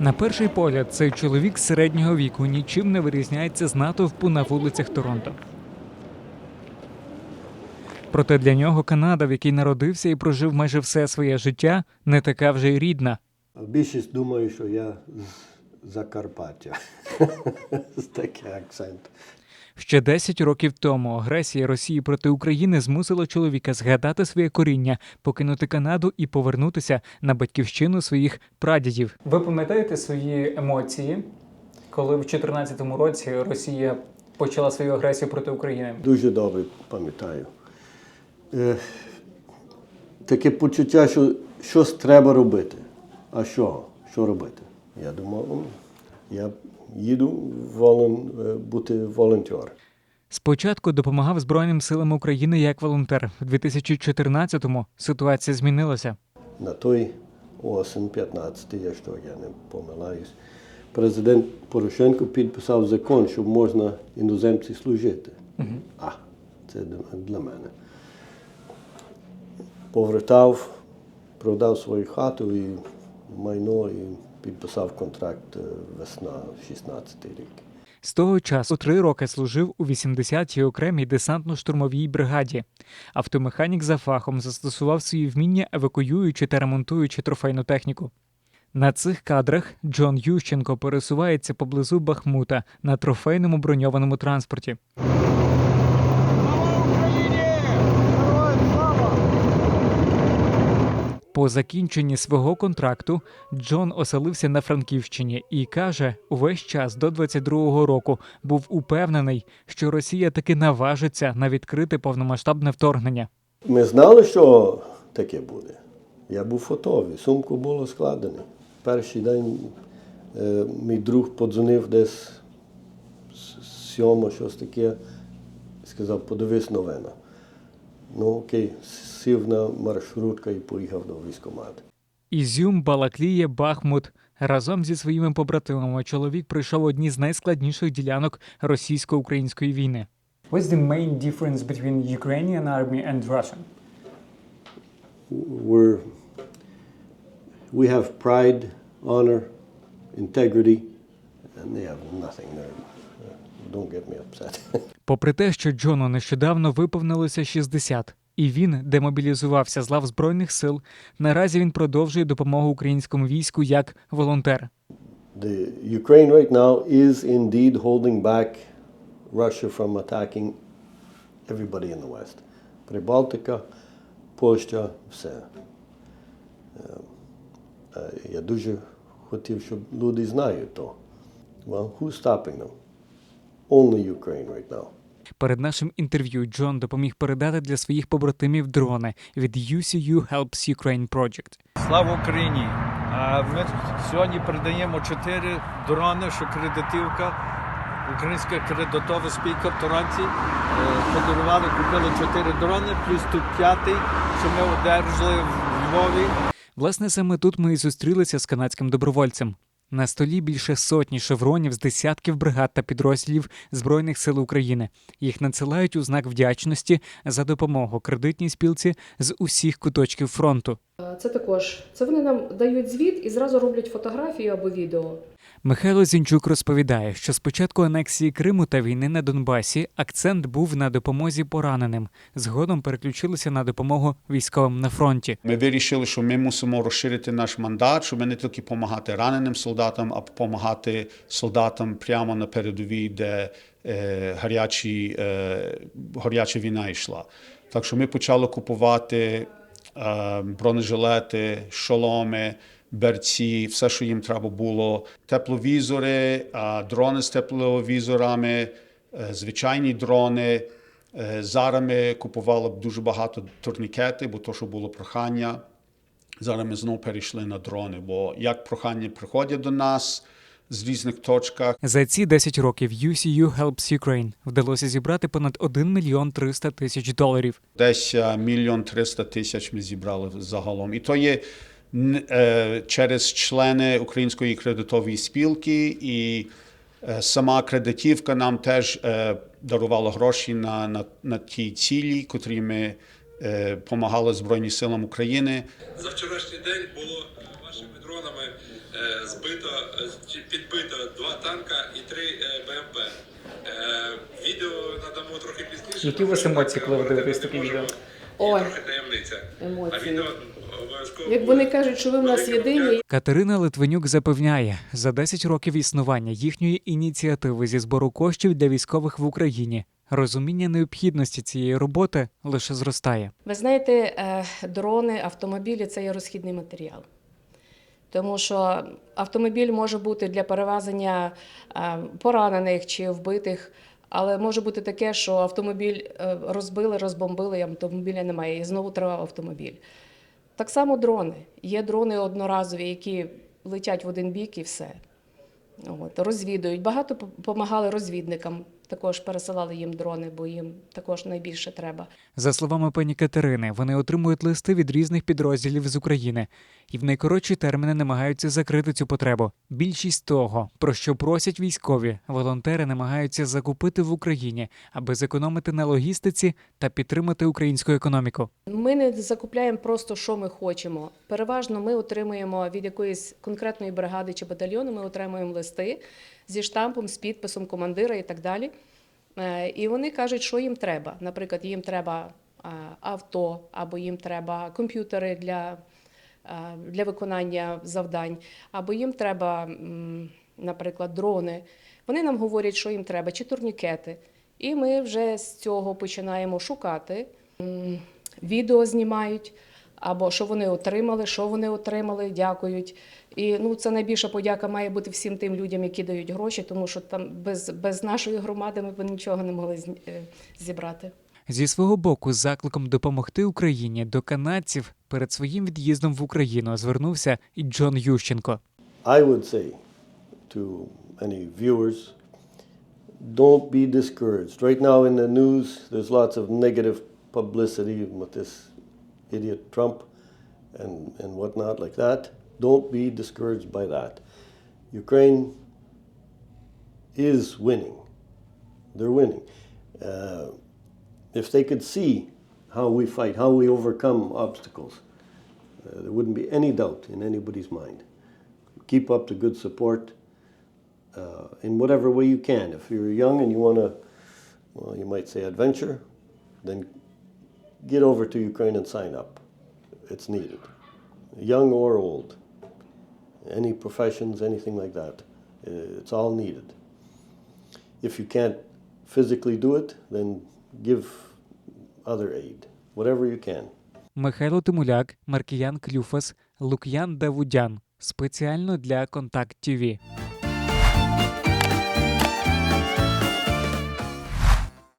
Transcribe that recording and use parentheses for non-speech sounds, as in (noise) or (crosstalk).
На перший погляд, цей чоловік середнього віку нічим не вирізняється з натовпу на вулицях Торонто. Проте для нього Канада, в якій народився і прожив майже все своє життя, не така вже й рідна. Більшість думає, що я з Закарпаття. (laughs) З такий акцент. Ще 10 років тому агресія Росії проти України змусила чоловіка згадати своє коріння, покинути Канаду і повернутися на батьківщину своїх прадідів. Ви пам'ятаєте свої емоції, коли в 2014 році Росія почала свою агресію проти України? Дуже добре пам'ятаю. Е, таке почуття, що щось треба робити. А що? Що робити? Я думав, «М, я їду волон, е, бути волонтер. Спочатку допомагав Збройним силам України як волонтер. В 2014-му ситуація змінилася. На той осень 15, якщо я не помиляюсь, президент Порошенко підписав закон, що можна іноземці служити. А, це для мене. Повертав, продав свою хату і майно і підписав контракт е, весна 16 рік. З того часу три роки служив у 80-й окремій десантно-штурмовій бригаді. Автомеханік за фахом застосував свої вміння, евакуюючи та ремонтуючи трофейну техніку. На цих кадрах Джон Ющенко пересувається поблизу Бахмута на трофейному броньованому транспорті. По закінченні свого контракту Джон оселився на Франківщині і каже, увесь час до 22-го року був упевнений, що Росія таки наважиться на відкрите повномасштабне вторгнення. Ми знали, що таке буде. Я був готовий, сумку було складено. Перший день е, мій друг подзвонив десь сьомо, щось таке, сказав, подивись новина. Ну окей, сів на маршрутку і поїхав до військкомату. Ізюм, Балаклія, Бахмут. Разом зі своїми побратимами чоловік пройшов одні з найскладніших ділянок російсько-української війни. What's the main difference between Ukrainian army and Russian? We're, we have pride, honor, integrity, and they have nothing there. Don't get me upset. (laughs) Попри те, що Джону нещодавно виповнилося 60, і він демобілізувався з лав збройних сил, наразі він продовжує допомогу українському війську як волонтер. The Ukraine right now is indeed holding back Russia from attacking everybody in the West. Прибалтика, Польща, все. Е, е, Я дуже хотів, щоб люди знають то. Well, who's stopping them? Only Ukraine right now. Перед нашим інтерв'ю Джон допоміг передати для своїх побратимів дрони від UCU Helps Ukraine Project. Слава Україні! Ми сьогодні передаємо чотири дрони, що кредитівка, українська кредитова спілка в Торонті. е, Подарували, купили чотири дрони, плюс тут п'ятий, що ми одержали в Львові. Власне, саме тут ми і зустрілися з канадським добровольцем. На столі більше сотні шевронів з десятків бригад та підрозділів Збройних сил України. Їх надсилають у знак вдячності за допомогу кредитній спілці з усіх куточків фронту. Це також це вони нам дають звіт і зразу роблять фотографію або відео. Михайло Зінчук розповідає, що з початку анексії Криму та війни на Донбасі акцент був на допомозі пораненим. Згодом переключилися на допомогу військовим на фронті. Ми вирішили, що ми мусимо розширити наш мандат, щоб ми не тільки допомагати раненим солдатам, а допомагати солдатам прямо на передовій, де е, гарячі, е, гаряча війна йшла. Так що ми почали купувати е, бронежилети, шоломи, берці, все, що їм треба було, тепловізори, дрони з тепловізорами, е, звичайні дрони. Е, Зараз ми купували дуже багато турнікети, бо то, що було прохання. Зараз ми знову перейшли на дрони, бо як прохання приходять до нас з різних точках, За ці 10 років UCU Helps Ukraine вдалося зібрати понад 1 мільйон 300 тисяч доларів. десь е, мільйон триста тисяч ми зібрали загалом. І то є через члени Української кредитової спілки, і е, сама кредитівка нам теж е, дарувала гроші на, на, на ті цілі, котрі ми допомагали Збройним силам України. За вчорашній день було е, вашими дронами е, збито, е, чи підбито два танка і три е, БМП. Е, Відео надамо трохи пізніше. Які у вас емоції, коли ви дивитесь не таке відео? Ой. трохи таємниця. А відео. Як вони кажуть, що ви в нас єдині, Катерина Литвинюк запевняє, за 10 років існування їхньої ініціативи зі збору коштів для військових в Україні розуміння необхідності цієї роботи лише зростає. Ви знаєте, е, дрони, автомобілі це є розхідний матеріал. Тому що автомобіль може бути для перевезення е, поранених чи вбитих, але може бути таке, що автомобіль е, розбили, розбомбили, і автомобіля немає, і знову треба автомобіль. Так само дрони. Є дрони одноразові, які летять в один бік і все. От, розвідують. Багато допомагали розвідникам, також пересилали їм дрони, бо їм також найбільше треба. За словами пані Катерини, вони отримують листи від різних підрозділів з України і в найкоротші терміни намагаються закрити цю потребу. Більшість того, про що просять військові, волонтери намагаються закупити в Україні, аби зекономити на логістиці та підтримати українську економіку. Ми не закупляємо просто, що ми хочемо. Переважно ми отримуємо від якоїсь конкретної бригади чи батальйону, ми отримуємо листи зі штампом, з підписом командира і так далі. Е, І вони кажуть, що їм треба. Наприклад, їм треба е, авто, або їм треба комп'ютери для, е, для виконання завдань, або їм треба, наприклад, дрони. Вони нам говорять, що їм треба, чи турнікети. І ми вже з цього починаємо шукати. Відео знімають, або що вони отримали, що вони отримали, дякують. І ну, це найбільша подяка має бути всім тим людям, які дають гроші, тому що там без, без нашої громади ми б нічого не могли е, зібрати. Зі свого боку, з закликом допомогти Україні до канадців перед своїм від'їздом в Україну звернувся і Джон Ющенко. I would say to any viewers, don't be discouraged. Right now in the news, there's lots of negative publicity with this idiot Trump and, and whatnot like that. Don't be discouraged by that. Ukraine is winning. They're winning. Uh, if they could see how we fight, how we overcome obstacles, uh, there wouldn't be any doubt in anybody's mind keep up the good support uh, in whatever way you can. If you're young and you want to, well, you might say adventure, then get over to Ukraine and sign up. It's needed, young or old, any professions, anything like that. Uh, It's all needed. If you can't physically do it, then give other aid, whatever you can. Михайло Тимуляк, Маркіян Клюфас, Лук'ян Давудян. Спеціально для Контакт ТІВІ.